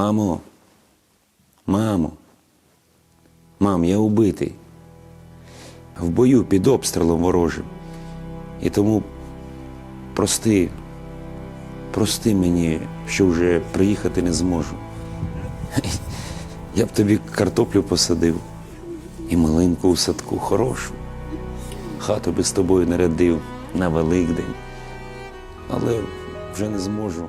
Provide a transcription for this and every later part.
Мамо, мамо, мам, я убитий. В бою під обстрілом ворожим. І тому прости, прости мені, що вже приїхати не зможу. Я б тобі картоплю посадив і малинку у садку хорошу. Хату би з тобою нарядив на Великдень, але вже не зможу.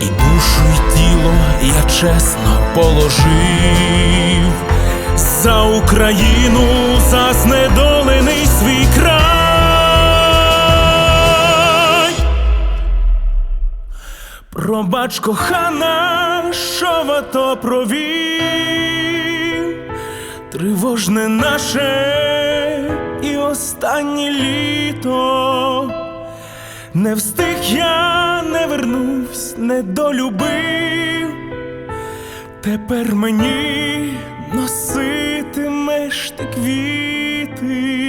і душу, й тіло я чесно положив за Україну, за знедолений свій край. Пробач, кохана, що в АТО провів, тривожне наше і останнє літо. Не встиг я не вернусь, не долюбив, тепер мені носитимеш ти квіти.